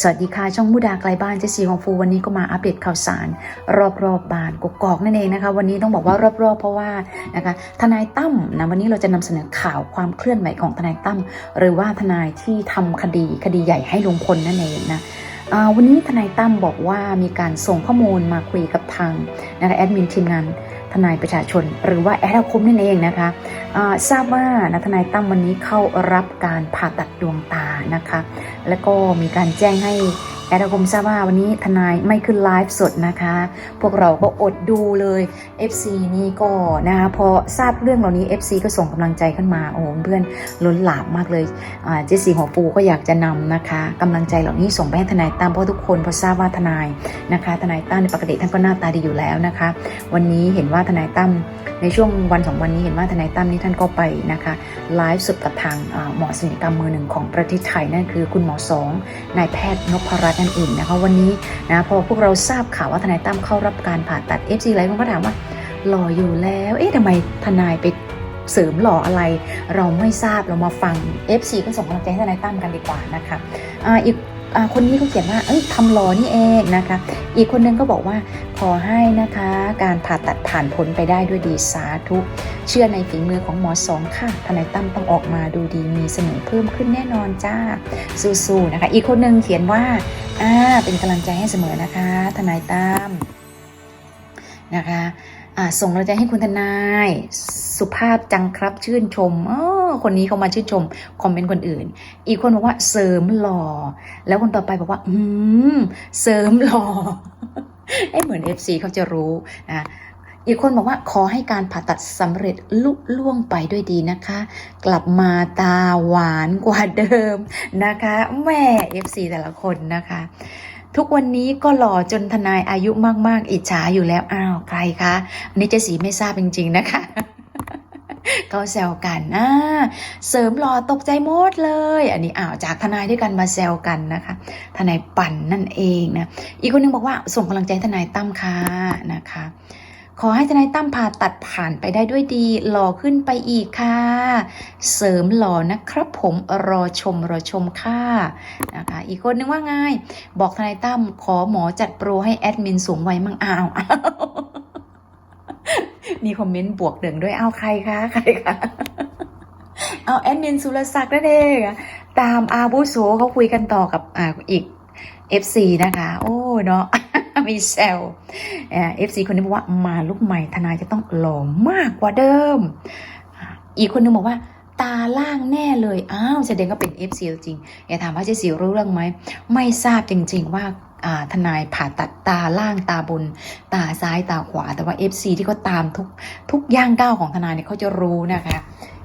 สวัสดีค่ะ ช่องมุดาไกลบ้านเจสีของฟูวันนี้ก็มาอัปเดตข่าวสาร รอบๆบบ้านกกอกนั่นเองนะคะ วันนี้ต้องบอกว่ารอบๆ เพราะว่านะคะทนายตั้มนะวันนี้เราจะนำเสนอข่าวความเคลื่อนไหวของทนายตั้มหรือว่าทนายที่ทำคดีคดีใหญ่ให้ลุงพลนั่นเองนะวันนี้ทนายตั้มบอกว่ามีการส่งข้อมูลมาคุยกับทางนะคะแอดมินทีมงาน ทนายประชาชน หรือว่าแอดอาคมนั่นเองนะคะทราบว่านะทนายตั้มวันนี้เข้ารับการผ่าตัดดวงตานะคะ แล้วก็มีการแจ้งให้ แอดคมทราบว่าวันนี้ทนายไม่ขึ้นไลฟ์สดนะคะ พวกเราก็อดดูเลย FC นี่ก็นะคะพอทราบเรื่องเหล่านี้ FC ก็ส่งกำลังใจขึ้นมาโอ้เพื่อนล้นหลามมากเลยเจสซี่หัวปูก็อยากจะนำนะคะกำลังใจเหล่านี้ส่งไปให้ทนายตั้มเพราะทุกคนพอทราบว่าทนายนะคะ ทนายตั้มในปกติท่านก็หน้าตาดีอยู่แล้วนะคะ วันนี้เห็นว่าทนายตั้มในช่วงวันสองวันนี้เห็นว่าทนายตั้มนี่ท่านก็ไปนะคะไลฟ์สดกับทางหมอศัลยกรรมมือหนึ่งของประเทศไทยนั่นคือคุณหมอสองนายแพทย์นพรัตกันเองนะคะวันนี้นะพอพวกเราทราบข่าวว่าทนายตั้มเข้ารับการผ่าตัด FC หลายคนก็ถามว่าหล่ออยู่แล้ว เอ๊ะทำไมทนายไปเสริมหล่ออะไร เราไม่ทราบเรามาฟัง FC ก็ส่งกำลังใจให้ทนายตั้มกันดีกว่านะคะอ่าอีก คนนี้เขาเขียนว่าเอ้ยทำหลอนี่เองนะคะ อีกคนนึงก็บอกว่าขอให้นะคะ การผ่าตัดผ่านพ้นไปได้ด้วยดีสาธุเชื่อในฝีมือของหมอสองค่ะทนายตั้มต้องออกมาดูดีมีเสนอเพิ่มขึ้นแน่นอนจ้าสู้ๆนะคะ อีกคนนึงเขียนว่าอ่าเป็นกำลังใจให้เสมอนะคะ ทนายตั้ม นะคะส่งกำลังใจให้คุณทนาย สุภาพจังครับชื่นชมออคนนี้เขามาชื่นชม คอมเมนต์คนอื่น อีกคนบอกว่าเสริมหล่อ แล้วคนต่อไปบอกว่า อืมเสริมหล่อเอ้เหมือน FC เขาจะรู้นะอีกคนบอกว่าขอให้การผ่าตัดสำเร็จลุล่วงไปด้วยดีนะคะ กลับมาตาหวานกว่าเดิมนะคะแม่ FC แต่ละคนนะคะ ทุกวันนี้ก็หล่อจนทนายอายุมาก ๆ อิจฉาอยู่แล้วอ้าวใครคะอันนี้เจสีไม่ทราบจริง ๆ นะคะเก็แซวกันอ่าเสริมหล่อตกใจหมดเลย อันนี้อ้าวจากทนายด้วยกันมาแซวกันนะคะ ทนายปั่นนั่นเองนะ อีกคนนึงบอกว่าส่งกำลังใจทนายตั้มค่ะนะคะ ขอให้ทนายตั้มผ่าตัดผ่านไปได้ด้วยดี หล่อขึ้นไปอีกค่ะ เสริมหล่อนะครับผมรอชมรอชมค่ะนะคะอีกคนนึงว่าไงบอกทนายตั้มขอหมอจัดโปรให้แอดมินสูงไวัยมั่งอ้าวมีคอมเมนต์บวกเดืองด้วยเอาใครคะใครคะเอาแอดมินสุรศักดิ์นั่นเองอะตามอาบุโสเขาคุยกันต่อกับอ่าอีก FC นะคะ โอ้เนาะ มีแซวเอฟซีคนนี้บอกว่ามาลุกใหม่ทนายจะต้องหล่อมากกว่าเดิม อีกคนนึงบอกว่าตาล่างแน่เลย อ้าวแสดงก็เป็น FC จริงอย่าถามว่าเจสิวรู้เรื่องไหม ไม่ทราบจริง ๆว่าอ่าทนายผ่าตัดตาล่างตาบน ตาซ้ายตาขวา แต่ว่า FC ที่เขาตามทุกทุกย่างก้าวของทนายเนี่ยเขาจะรู้นะคะ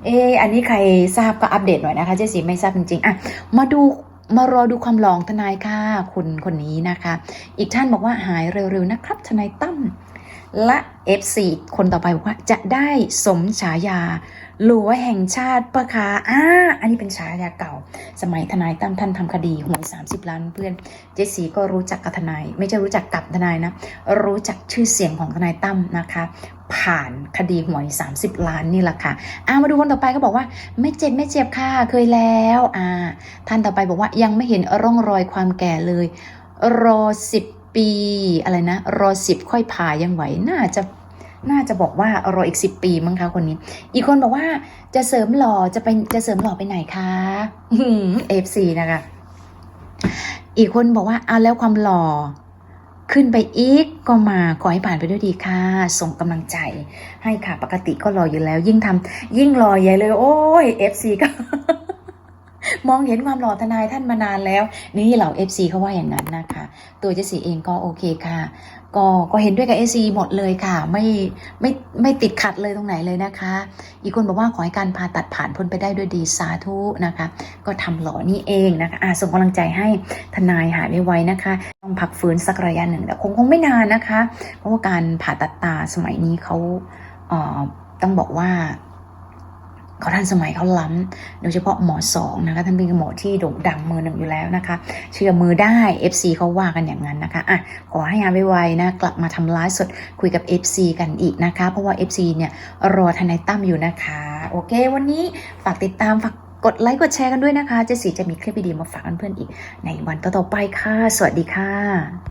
เอออันนี้ใครทราบก็อัปเดตหน่อยนะคะ เจสีไม่ทราบจริงๆอะมาดู มารอดูความหลองทนายค่ะคุณคนนี้นะคะ อีกท่านบอกว่าหายเร็วๆนะครับทนายตั้ม และ F4 คนต่อไปบอกว่าจะได้สมฉายาหลัวแห่งชาติปะคะอ่าอันนี้เป็นฉายาเก่า สมัยทนายตั้มท่านทำคดีหวย30 ล้านเพื่อนเจสีก็รู้จักกับทนาย ไม่ใช่รู้จักกับทนายนะ รู้จักชื่อเสียงของทนายตั้มนะคะ ผ่านคดีหวย 30 ล้านนี่แหละค่ะอ่ามาดูคนต่อไปก็บอกว่า ไม่เจ็บไม่เจ็บค่ะเคยแล้วอ่าท่านต่อไปบอกว่ายังไม่เห็นร่องรอยความแก่เลยรอสิบ ปีอะไรนะ รอสิบค่อยผ่ายังไหวน่าจะน่าจะบอกว่ารออีกสิบปีมั้งคะคนนี้ อีกคนบอกว่าจะเสริมหล่อจะไปจะเสริมหล่อไปไหนคะเอฟซีนะคะ อีกคนบอกว่าเอาแล้วความหล่อขึ้นไปอีกก็มาขอให้ผ่านไปด้วยดีค่ะ ส่งกำลังใจ ให้ค่ะปกติก็รออยู่แล้ว ยิ่งทำยิ่งรอใหญ่เลย โอ้ยเอฟซีก็ มองเห็นความหล่อทนายท่านมานานแล้ว นี่เหล่า FC เขาว่าอย่างนั้นนะคะ ตัวเจสีเองก็โอเคค่ะ ก็ก็เห็นด้วยกับ FC หมดเลยค่ะ ไม่ไม่ไม่ติดขัดเลยตรงไหนเลยนะคะ อีกคนบอกว่าขอให้การผ่าตัดผ่านพ้นไปได้ด้วยดีสาธุนะคะ ก็ทำหล่อนี่เองนะคะอะส่งกำลังใจให้ทนายหายไวๆนะคะ ต้องพักฟื้นสักระยะหนึ่งแต่คงคงไม่นานนะคะ เพราะว่าการผ่าตัดตาสมัยนี้เขาเอ่อต้องบอกว่า เขาทันสมัยเขาล้ำโดยเฉพาะหมอสองนะคะท่านเป็นหมอที่โด่งดังมือหนึ่งอยู่แล้วนะคะ เชื่อมือได้ FC เขาว่ากันอย่างนั้นนะคะอะขอให้งานไวๆนะกลับมาทำไลฟ์สดคุยกับ FC กันอีกนะคะ เพราะว่า FC เนี่ยรอทนายตั้มอยู่นะคะ โอเค วันนี้ฝากติดตามฝากกดไลค์กดแชร์กันด้วยนะคะ เจสีจะมีคลิปดีๆมาฝากเพื่อนๆอีก ในวันต่อๆไปค่ะ สวัสดีค่ะ